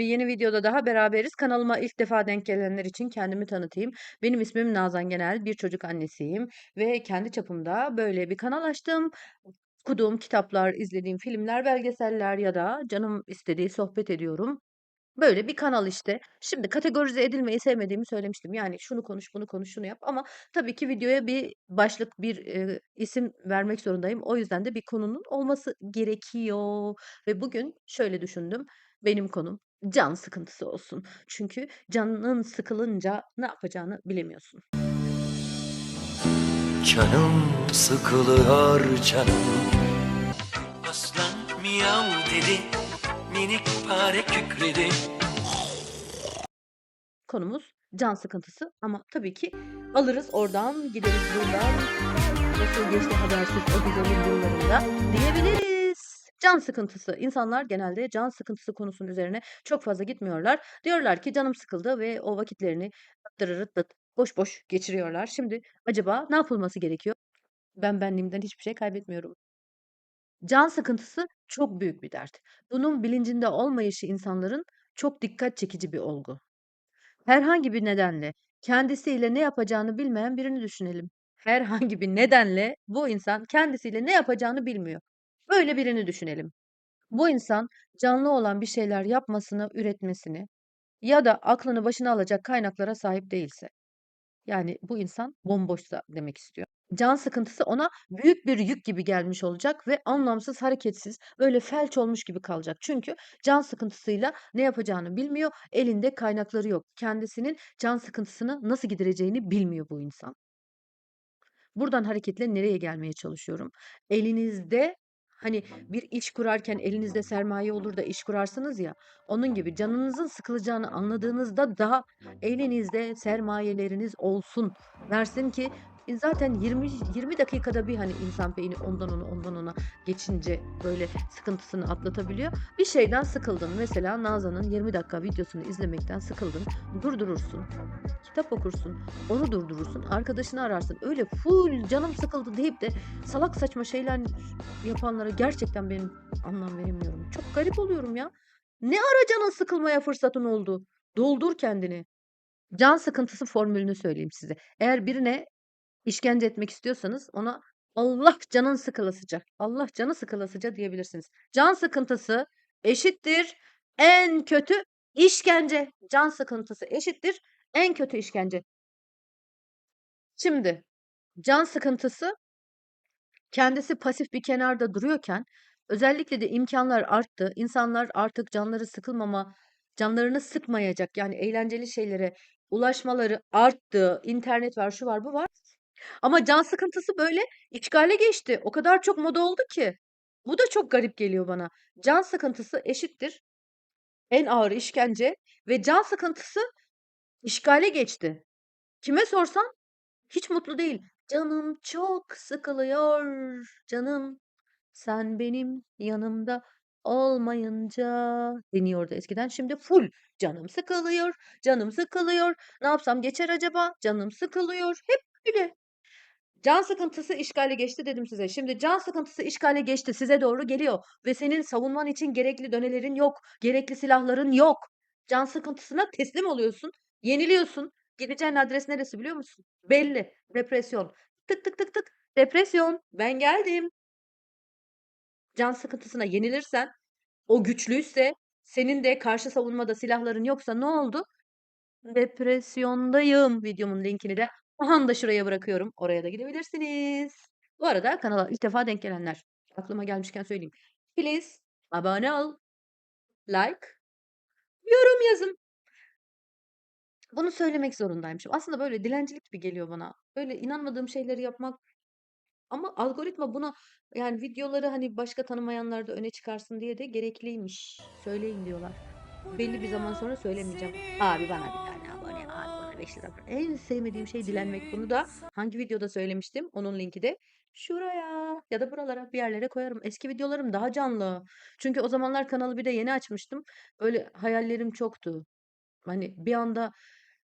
Bir yeni videoda daha beraberiz. Kanalıma ilk defa denk gelenler için kendimi tanıtayım. Benim ismim Nazan Genel, bir çocuk annesiyim ve kendi çapımda böyle bir kanal açtım. Okuduğum kitaplar, izlediğim filmler, belgeseller ya da canım istediği sohbet ediyorum. Böyle bir kanal işte. Şimdi kategorize edilmeyi sevmediğimi söylemiştim. Yani şunu konuş, bunu konuş, şunu yap ama tabii ki videoya bir başlık, bir, eee, isim vermek zorundayım. O yüzden de bir konunun olması gerekiyor ve bugün şöyle düşündüm. Benim konum can sıkıntısı olsun. Çünkü canın sıkılınca ne yapacağını bilemiyorsun. Canım sıkılıyor canım Aslan miyav dedi Minik fare kükredi Konumuz can sıkıntısı ama tabii ki alırız oradan, gideriz buradan. Nasıl geçti habersiz o güzelim yıllarında diyebiliriz. Can sıkıntısı. İnsanlar genelde can sıkıntısı konusunun üzerine çok fazla gitmiyorlar. Diyorlar ki canım sıkıldı ve o vakitlerini boş boş geçiriyorlar. Şimdi acaba ne yapılması gerekiyor? Ben benliğimden hiçbir şey kaybetmiyorum. Can sıkıntısı çok büyük bir dert. Bunun bilincinde olmayışı insanların çok dikkat çekici bir olgu. Herhangi bir nedenle kendisiyle ne yapacağını bilmeyen birini düşünelim. Herhangi bir nedenle bu insan kendisiyle ne yapacağını bilmiyor. Böyle birini düşünelim. Bu insan canlı olan bir şeyler yapmasını, üretmesini ya da aklını başına alacak kaynaklara sahip değilse. Yani bu insan bomboşsa demek istiyor. Can sıkıntısı ona büyük bir yük gibi gelmiş olacak ve anlamsız, hareketsiz, böyle felç olmuş gibi kalacak. Çünkü can sıkıntısıyla ne yapacağını bilmiyor, elinde kaynakları yok. Kendisinin can sıkıntısını nasıl gidereceğini bilmiyor bu insan. Buradan hareketle nereye gelmeye çalışıyorum? Elinizde hani bir iş kurarken elinizde sermaye olur da iş kurarsınız ya. Onun gibi canınızın sıkılacağını anladığınızda daha elinizde sermayeleriniz olsun. Versin ki e, zaten 20 20 dakikada bir hani insan beyni ondan ona ondan ona geçince böyle sıkıntısını atlatabiliyor. Bir şeyden sıkıldın. Mesela Nazan'ın 20 dakika videosunu izlemekten sıkıldın. Durdurursun. Kitap okursun. Onu durdurursun. Arkadaşını ararsın. Öyle full canım sıkıldı deyip de salak saçma şeyler yapanlara gerçekten benim anlam veremiyorum. Çok garip oluyorum ya. Ne ara canın sıkılmaya fırsatın oldu? Doldur kendini. Can sıkıntısı formülünü söyleyeyim size. Eğer birine işkence etmek istiyorsanız ona Allah canın sıkılasıca, Allah canı sıkılasıca diyebilirsiniz. Can sıkıntısı eşittir en kötü işkence. Can sıkıntısı eşittir en kötü işkence. Şimdi can sıkıntısı kendisi pasif bir kenarda duruyorken özellikle de imkanlar arttı. İnsanlar artık canları sıkılmama, canlarını sıkmayacak yani eğlenceli şeylere ulaşmaları arttı. İnternet var, şu var, bu var. Ama can sıkıntısı böyle işgale geçti. O kadar çok moda oldu ki. Bu da çok garip geliyor bana. Can sıkıntısı eşittir en ağır işkence ve can sıkıntısı işgale geçti. Kime sorsan hiç mutlu değil. Canım çok sıkılıyor canım. Sen benim yanımda olmayınca deniyordu eskiden. Şimdi full canım sıkılıyor, canım sıkılıyor. Ne yapsam geçer acaba? Canım sıkılıyor. Hep böyle. Can sıkıntısı işgale geçti dedim size. Şimdi can sıkıntısı işgale geçti, size doğru geliyor ve senin savunman için gerekli dönelerin yok, gerekli silahların yok. Can sıkıntısına teslim oluyorsun, yeniliyorsun. Gideceğin adres neresi biliyor musun? Belli. Depresyon. Tık tık tık tık. Depresyon. Ben geldim. Can sıkıntısına yenilirsen, o güçlüyse, senin de karşı savunmada silahların yoksa ne oldu? Depresyondayım videomun linkini de aha da şuraya bırakıyorum. Oraya da gidebilirsiniz. Bu arada kanala ilk defa denk gelenler. Aklıma gelmişken söyleyeyim. Please abone ol. Like. Yorum yazın. Bunu söylemek zorundaymışım. Aslında böyle dilencilik gibi geliyor bana. Böyle inanmadığım şeyleri yapmak ama algoritma buna yani videoları hani başka tanımayanlar da öne çıkarsın diye de gerekliymiş. Söyleyin diyorlar. Belli bir zaman sonra söylemeyeceğim. Abi bana bir 5 lira. En sevmediğim şey dilenmek. Bunu da hangi videoda söylemiştim? Onun linki de şuraya ya da buralara bir yerlere koyarım. Eski videolarım daha canlı. Çünkü o zamanlar kanalı bir de yeni açmıştım. Böyle hayallerim çoktu. Hani bir anda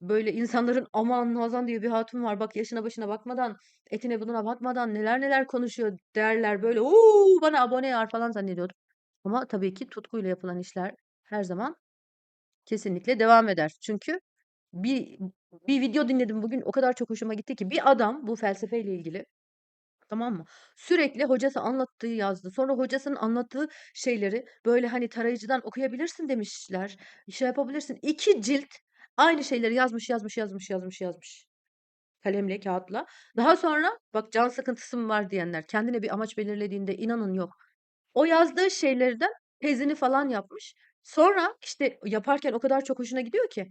böyle insanların aman Nazan diye bir hatun var bak yaşına başına bakmadan etine buduna bakmadan neler neler konuşuyor derler böyle uuu bana abone yar falan zannediyordum. Ama tabii ki tutkuyla yapılan işler her zaman Kesinlikle devam eder. Çünkü bir bir video dinledim bugün, o kadar çok hoşuma gitti ki bir adam bu felsefeyle ilgili, tamam mı? Sürekli hocası anlattığı yazdı. Sonra hocasının anlattığı şeyleri böyle, hani, tarayıcıdan okuyabilirsin demişler. Şey yapabilirsin. 2 cilt aynı şeyleri yazmış, yazmış, yazmış, yazmış, yazmış. Kalemle, kağıtla. Daha sonra bak can sıkıntısı mı var diyenler, kendine bir amaç belirlediğinde inanın yok. O yazdığı şeylerden tezini falan yapmış. Sonra, işte, yaparken o kadar çok hoşuna gidiyor ki.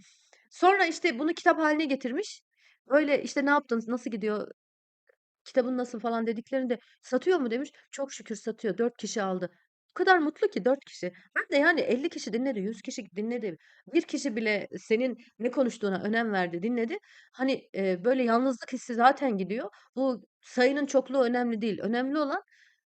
Sonra, işte, bunu kitap hâline getirmiş. Böyle, işte, "Ne yaptın, nasıl gidiyor, kitabın nasıl?" falan dediklerinde, "Satıyor mu?" demiş. "Çok şükür satıyor, 4 kişi aldı." O kadar mutlu ki 4 kişi. Ben de, yani, 50 kişi dinledi, 100 kişi dinledi. 1 kişi bile senin ne konuştuğuna önem verdi, dinledi. Hani, eee, böyle yalnızlık hissi zaten gidiyor. Bu sayının çokluğu önemli değil. Önemli olan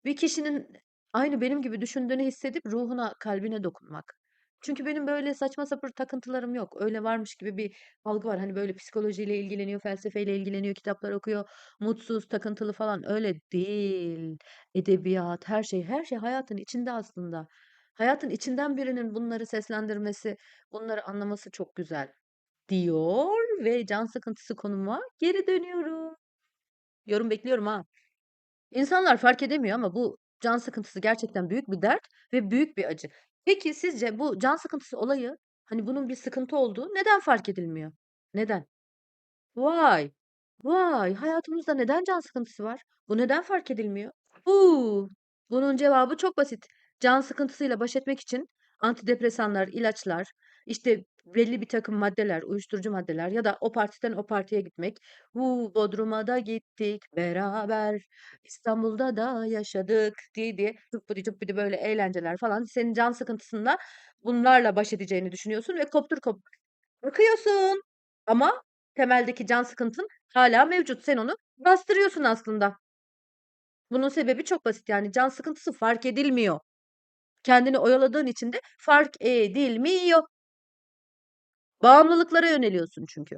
bir kişinin aynı benim gibi düşündüğünü hissedip ruhuna, kalbine dokunmak. Çünkü benim böyle saçma sapır takıntılarım yok. Öyle varmış gibi bir algı var. Hani, böyle psikolojiyle ilgileniyor, felsefeyle ilgileniyor, kitaplar okuyor, mutsuz, takıntılı falan. Öyle değil. Edebiyat, her şey, her şey hayatın içinde aslında. Hayatın içinden birinin bunları seslendirmesi, bunları anlaması çok güzel diyor ve can sıkıntısı konuma geri dönüyorum. Yorum bekliyorum ha. İnsanlar fark edemiyor ama bu can sıkıntısı gerçekten büyük bir dert ve büyük bir acı. Peki sizce bu can sıkıntısı olayı, hani, bunun bir sıkıntı olduğu neden fark edilmiyor? Neden? Vay! Vay! Hayatımızda neden can sıkıntısı var? Bu neden fark edilmiyor? Huu! Bunun cevabı çok basit. Can sıkıntısıyla baş etmek için antidepresanlar, ilaçlar, işte, belli birtakım maddeler, uyuşturucu maddeler ya da o partiden o partiye gitmek. Hu, Bodrum'a da gittik beraber, İstanbul'da da yaşadık diye diye cıppıdı cıppıdı böyle eğlenceler falan. Senin can sıkıntısında bunlarla baş edeceğini düşünüyorsun ve koptur koptur bakıyorsun. Ama temeldeki can sıkıntın hâlâ mevcut. Sen onu bastırıyorsun aslında. Bunun sebebi çok basit, yani, can sıkıntısı fark edilmiyor. Kendini oyaladığın için de fark edilmiyor. Bağımlılıklara yöneliyorsun çünkü.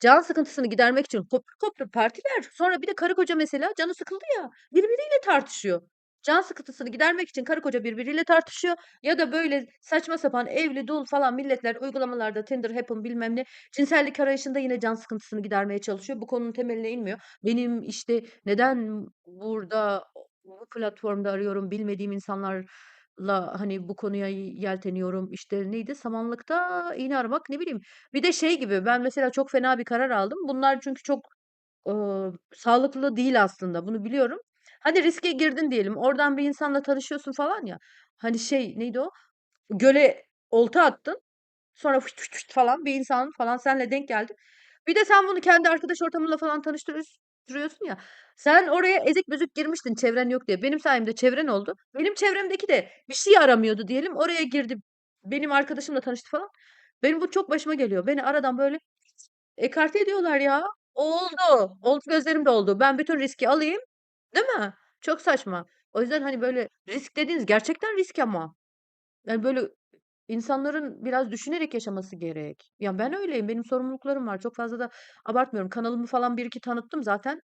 Can sıkıntısını gidermek için koptur koptur partiler. Sonra bir de karı koca mesela canı sıkıldı ya, birbiriyle tartışıyor. Can sıkıntısını gidermek için karı koca birbiriyle tartışıyor ya da böyle saçma sapan evli dul falan milletler uygulamalarda Tinder, Happn bilmem ne cinsellik arayışında yine can sıkıntısını gidermeye çalışıyor. Bu konunun temeline inmiyor. Benim, işte, neden burada bu platformda arıyorum, bilmediğim insanlarla, hani, bu konuya yelteniyorum, işte, neydi, samanlıkta iğne aramak, ne bileyim. Bir de şey gibi, ben mesela çok fena bir karar aldım. Bunlar çünkü çok, ııı, sağlıklı değil aslında, bunu biliyorum. Hadi riske girdin diyelim, oradan bir insanla tanışıyorsun falan ya, hani, şey, neydi o? Göle olta attın, sonra falan bir insan falan seninle denk geldi. Bir de sen bunu kendi arkadaş ortamınla falan tanıştırıyorsun ya, sen oraya ezik büzük girmiştin çevren yok diye. Benim sayemde çevren oldu. Benim çevremdeki de bir şey aramıyordu diyelim, oraya girdi, benim arkadaşımla tanıştı falan. Benim bu çok başıma geliyor. Beni aradan böyle ekarte ediyorlar ya. Oldu, oldu gözlerimde oldu. Ben bütün riski alayım, değil mi? Çok saçma. O yüzden, hani, böyle risk dediğiniz gerçekten risk ama. Yani, böyle insanların biraz düşünerek yaşaması gerek. Ya, ben öyleyim, benim sorumluluklarım var. Çok fazla da abartmıyorum. Kanalımı falan 1-2 tanıttım zaten.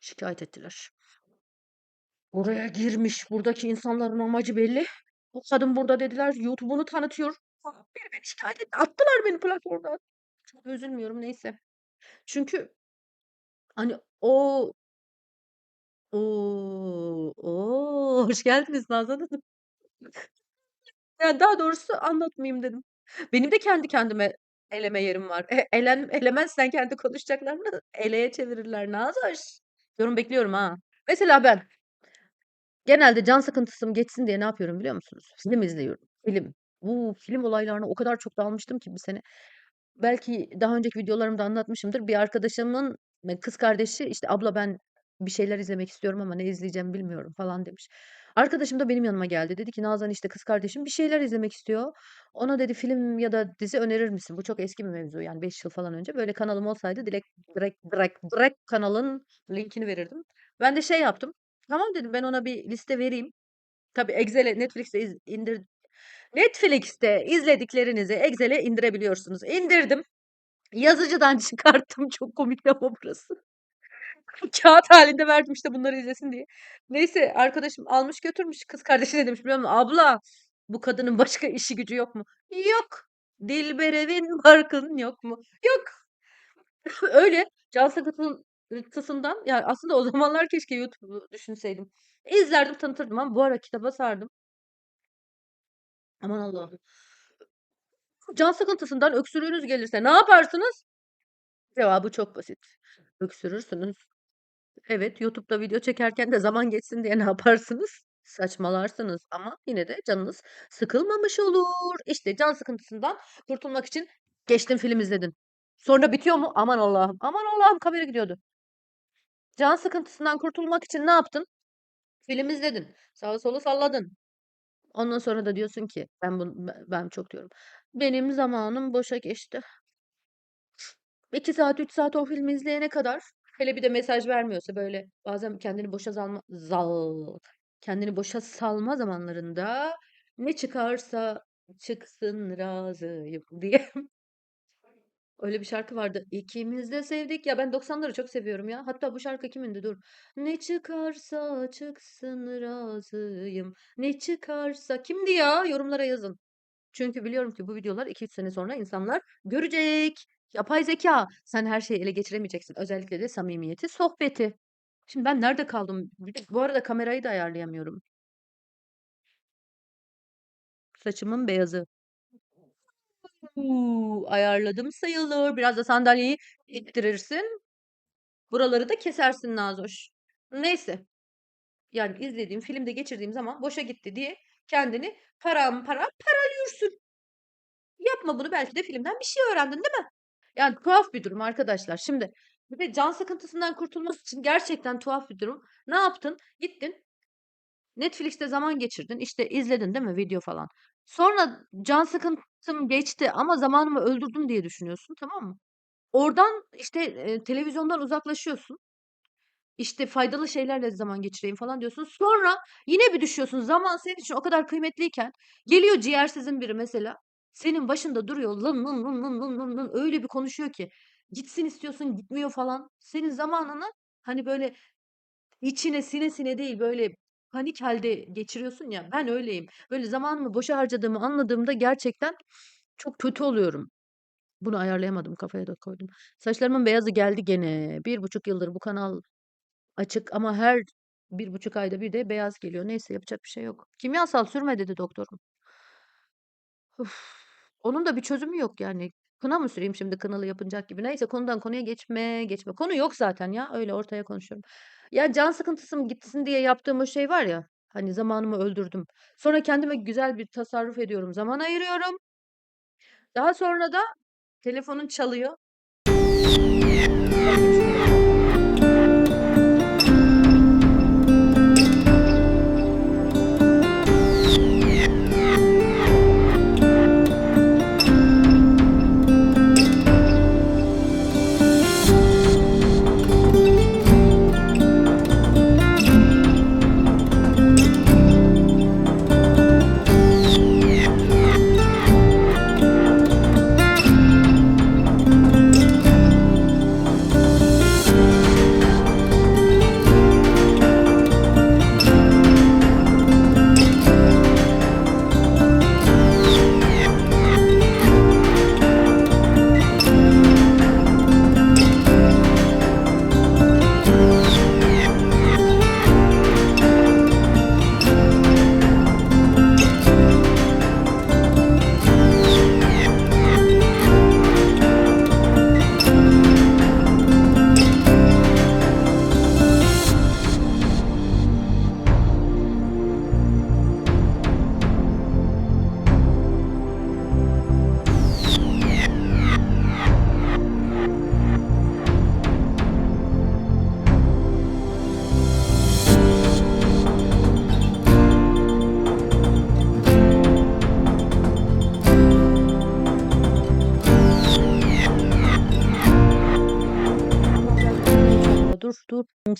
Şikâyet ettiler. Buraya girmiş, buradaki insanların amacı belli. Bu kadın burada dediler, YouTube'unu tanıtıyor. Biri beni şikâyet etti. Attılar beni platformdan. Çok üzülmüyorum, neyse. Çünkü hani, o O! O! Hoş geldiniz Nazan Hanım. Ya, daha doğrusu anlatmayayım dedim. Benim de kendi kendime eleme yerim var. E elen elemezsen kendi konuşacaklarını eleye çevirirler Nazoş. Yorum bekliyorum ha. Mesela ben genelde can sıkıntısım geçsin diye ne yapıyorum biliyor musunuz? Film izliyorum, film. Bu film olaylarına o kadar çok dalmıştım ki bir sene. Belki daha önceki videolarımda anlatmışımdır. Bir arkadaşımın kız kardeşi, işte, "Abla ben bir şeyler izlemek istiyorum ama ne izleyeceğimi bilmiyorum." falan demiş. Arkadaşım da benim yanıma geldi. Dedi ki, "Nazan, işte, kız kardeşim bir şeyler izlemek istiyor. Ona" dedi, "film ya da dizi önerir misin?" Bu çok eski bir mevzu, yani 5 yıl falan önce. Böyle kanalım olsaydı direkt direkt direkt direkt kanalın linkini verirdim. Ben de şey yaptım, "Tamam." dedim, "Ben ona bir liste vereyim." Tabii Excel'e, Netflix'te iz indir Netflix'te izlediklerinizi Excel'e indirebiliyorsunuz. İndirdim. Yazıcıdan çıkarttım. Çok komikti ama burası. Kâğıt hâlinde verdim, işte, bunları izlesin diye. Neyse arkadaşım almış götürmüş. Kız kardeşi ne demiş biliyor musun? "Abla, bu kadının başka işi gücü yok mu?" Yok. Dilberevin farkın yok mu? Yok. Öyle can sıkıntısından yani aslında o zamanlar keşke YouTube'u düşünseydim. İzlerdim, tanıtırdım ama bu ara kitaba sardım. Aman Allah'ım. Can sıkıntısından öksürüğünüz gelirse ne yaparsınız? Cevabı çok basit. Öksürürsünüz. Evet, YouTube'da video çekerken de zaman geçsin diye ne yaparsınız? Saçmalarsınız ama yine de canınız sıkılmamış olur. İşte can sıkıntısından kurtulmak için geçtin film izledin. Sonra bitiyor mu? Aman Allah'ım. Aman Allah'ım kamera gidiyordu. Can sıkıntısından kurtulmak için ne yaptın? Film izledin. Sağa sola salladın. Ondan sonra da diyorsun ki ben bunu ben, ben çok diyorum. Benim zamanım boşa geçti. 2 saat 3 saat o filmi izleyene kadar hele bir de mesaj vermiyorsa böyle bazen kendini boşa zalma, zal kendini boşa salma zamanlarında ne çıkarsa çıksın razıyım diye. Öyle bir şarkı vardı. İkimiz de sevdik. Ya ben 90'ları çok seviyorum ya. Hatta bu şarkı kimindi? Dur. Ne çıkarsa çıksın razıyım. Ne çıkarsa kimdi ya? Yorumlara yazın. Çünkü biliyorum ki bu videolar 2-3 sene sonra insanlar görecek. Yapay zeka. Sen her şeyi ele geçiremeyeceksin. Özellikle de samimiyeti, sohbeti. Şimdi ben nerede kaldım? Bu arada kamerayı da ayarlayamıyorum. Saçımın beyazı. Uuu, ayarladım sayılır. Biraz da sandalyeyi ittirirsin. Buraları da kesersin Nazoş. Neyse. Yani izlediğim, filmde geçirdiğim zaman boşa gitti diye kendini paramparça paralıyorsun. Yapma bunu belki de filmden bir şey öğrendin değil mi? Yani tuhaf bir durum arkadaşlar. Şimdi bir de can sıkıntısından kurtulmak için gerçekten tuhaf bir durum. Ne yaptın? Gittin. Netflix'te zaman geçirdin. İşte izledin değil mi video falan. Sonra can sıkıntım geçti ama zamanımı öldürdüm diye düşünüyorsun tamam mı? Oradan işte e, televizyondan uzaklaşıyorsun. İşte faydalı şeylerle zaman geçireyim falan diyorsun. Sonra yine bir düşüyorsun. Zaman senin için o kadar kıymetliyken geliyor ciğersizin biri mesela. Senin başında duruyor. Lın lın lın lın lın lın lın öyle bir konuşuyor ki. Gitsin istiyorsun gitmiyor falan. Senin zamanını hani böyle içine sine sine değil böyle panik halde geçiriyorsun ya. Ben öyleyim. Böyle zamanımı boşa harcadığımı anladığımda gerçekten çok kötü oluyorum. Bunu ayarlayamadım kafaya da koydum. Saçlarımın beyazı geldi gene. Bir buçuk yıldır bu kanal açık ama her bir buçuk ayda bir de beyaz geliyor. Neyse yapacak bir şey yok. Kimyasal sürme dedi doktorum. Uf, onun da bir çözümü yok yani. Kına mı süreyim şimdi kınalı yapınacak gibi. Neyse konudan konuya geçme geçme. Konu yok zaten ya. Öyle ortaya konuşuyorum. Ya can sıkıntısım gitsin diye yaptığım o şey var ya. Hani zamanımı öldürdüm. Sonra kendime güzel bir tasarruf ediyorum. Zaman ayırıyorum. Daha sonra da telefonun çalıyor.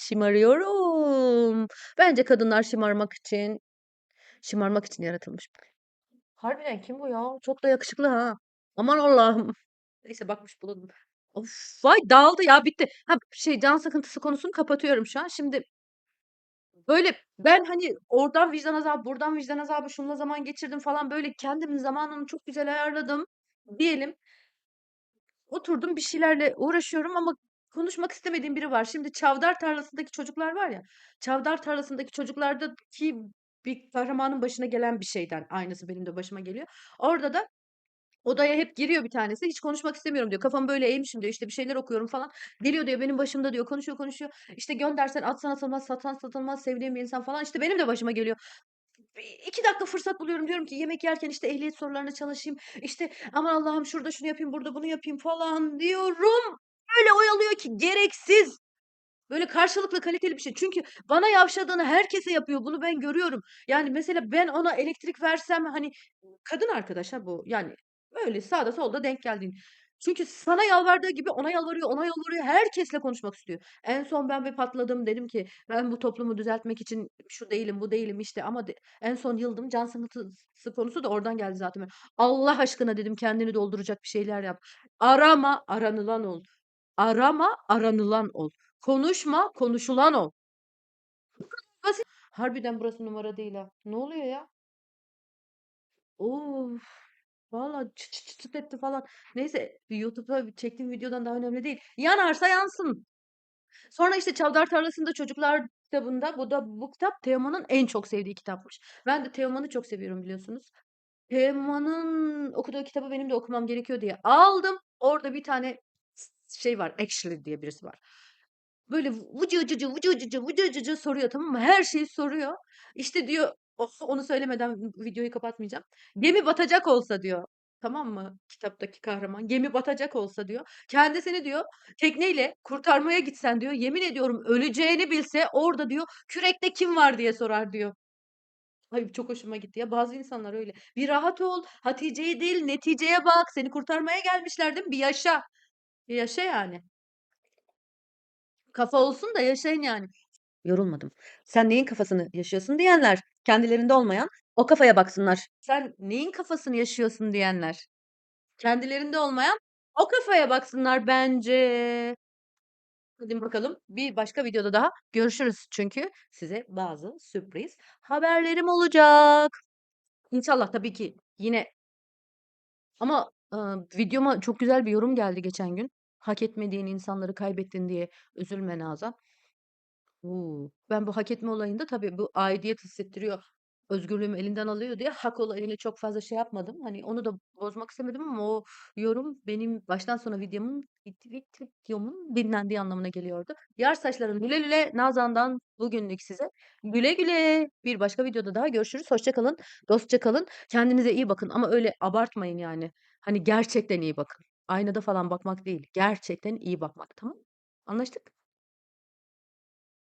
Şımarıyorum. Bence kadınlar şımarmak için şımarmak için yaratılmış. Harbiden kim bu ya? Çok da yakışıklı ha. Aman Allah'ım. Neyse bakmış bulundum. Of, vay dağıldı ya bitti. Ha şey can sıkıntısı konusunu kapatıyorum şu an. Şimdi böyle ben hani oradan vicdan azabı, buradan vicdan azabı, şununla zaman geçirdim falan böyle kendimin zamanını çok güzel ayarladım. Diyelim oturdum bir şeylerle uğraşıyorum ama konuşmak istemediğim biri var. Şimdi çavdar tarlasındaki çocuklar var ya, çavdar tarlasındaki çocuklardaki bir kahramanın başına gelen bir şeyden aynısı benim de başıma geliyor. Orada da odaya hep giriyor bir tanesi. Hiç konuşmak istemiyorum diyor. Kafamı böyle eğmişim diyor. İşte bir şeyler okuyorum falan. Geliyor diyor benim başımda diyor. Konuşuyor konuşuyor. İşte göndersen atsan atılmaz, satsan satılmaz, sevdiğim bir insan falan. İşte benim de başıma geliyor. 2 dakika fırsat buluyorum. Diyorum ki yemek yerken işte ehliyet sorularına çalışayım. İşte aman Allah'ım şurada şunu yapayım, burada bunu yapayım falan diyorum. Öyle oyalıyor ki gereksiz. Böyle karşılıklı kaliteli bir şey. Çünkü bana yavşadığını herkese yapıyor. Bunu ben görüyorum. Yani mesela ben ona elektrik versem hani kadın arkadaş ha bu. Yani öyle sağda solda denk geldiğin. Çünkü sana yalvardığı gibi ona yalvarıyor, ona yalvarıyor. Herkesle konuşmak istiyor. En son ben bir patladım. Dedim ki ben bu toplumu düzeltmek için şu değilim, bu değilim işte ama de- en son yıldım. Can sıkıntısı konusu da oradan geldi zaten. Allah aşkına dedim kendini dolduracak bir şeyler yap. Arama, aranılan ol. Arama, aranılan ol. Konuşma, konuşulan ol. Basit. Harbiden burası numara değil ha. Ne oluyor ya? Of. Valla çıt çıt çıt etti falan. Neyse YouTube'da çektiğim videodan daha önemli değil. Yanarsa yansın. Sonra işte Çavdar Tarlası'nda Çocuklar kitabında bu da bu kitap Teoman'ın en çok sevdiği kitapmış. Ben de Teoman'ı çok seviyorum biliyorsunuz. Teoman'ın okuduğu kitabı benim de okumam gerekiyor diye aldım. Orada bir tane şey var. Actually diye birisi var. Böyle vıcı vıcıcı vıcı vıcıcı vıcı vıcıcı soruyor tamam mı? Her şeyi soruyor. İşte diyor of, onu söylemeden videoyu kapatmayacağım. Gemi batacak olsa diyor. Tamam mı? Kitaptaki kahraman. Gemi batacak olsa diyor. Kendisini diyor tekneyle kurtarmaya gitsen diyor. Yemin ediyorum öleceğini bilse orada diyor kürekte kim var diye sorar diyor. Ay çok hoşuma gitti ya. Bazı insanlar öyle. Bir rahat ol. Hatice'yi değil neticeye bak. Seni kurtarmaya gelmişler? Bir yaşa. Yaşa yani. Kafa olsun da yaşayın yani. Yorulmadım. Sen neyin kafasını yaşıyorsun diyenler, kendilerinde olmayan o kafaya baksınlar. Sen neyin kafasını yaşıyorsun diyenler, kendilerinde olmayan o kafaya baksınlar bence. Hadi bakalım bir başka videoda daha görüşürüz. Çünkü size bazı sürpriz haberlerim olacak. İnşallah tabii ki yine ama e, videoma çok güzel bir yorum geldi geçen gün. Hak etmediğin insanları kaybettin diye üzülme Nazan. Oo, ben bu hak etme olayında tabii bu aidiyet hissettiriyor, özgürlüğümü elinden alıyor diye hak olayıyla çok fazla şey yapmadım. Hani onu da bozmak istemedim ama o yorum benim baştan sona videomun videomun dinlendiği anlamına geliyordu. Yar saçların güle güle Nazan'dan bugünlük size güle güle. Bir başka videoda daha görüşürüz. Hoşça kalın, dostça kalın. Kendinize iyi bakın ama öyle abartmayın yani. Hani gerçekten iyi bakın. Aynada falan bakmak değil. Gerçekten iyi bakmak tamam? Anlaştık?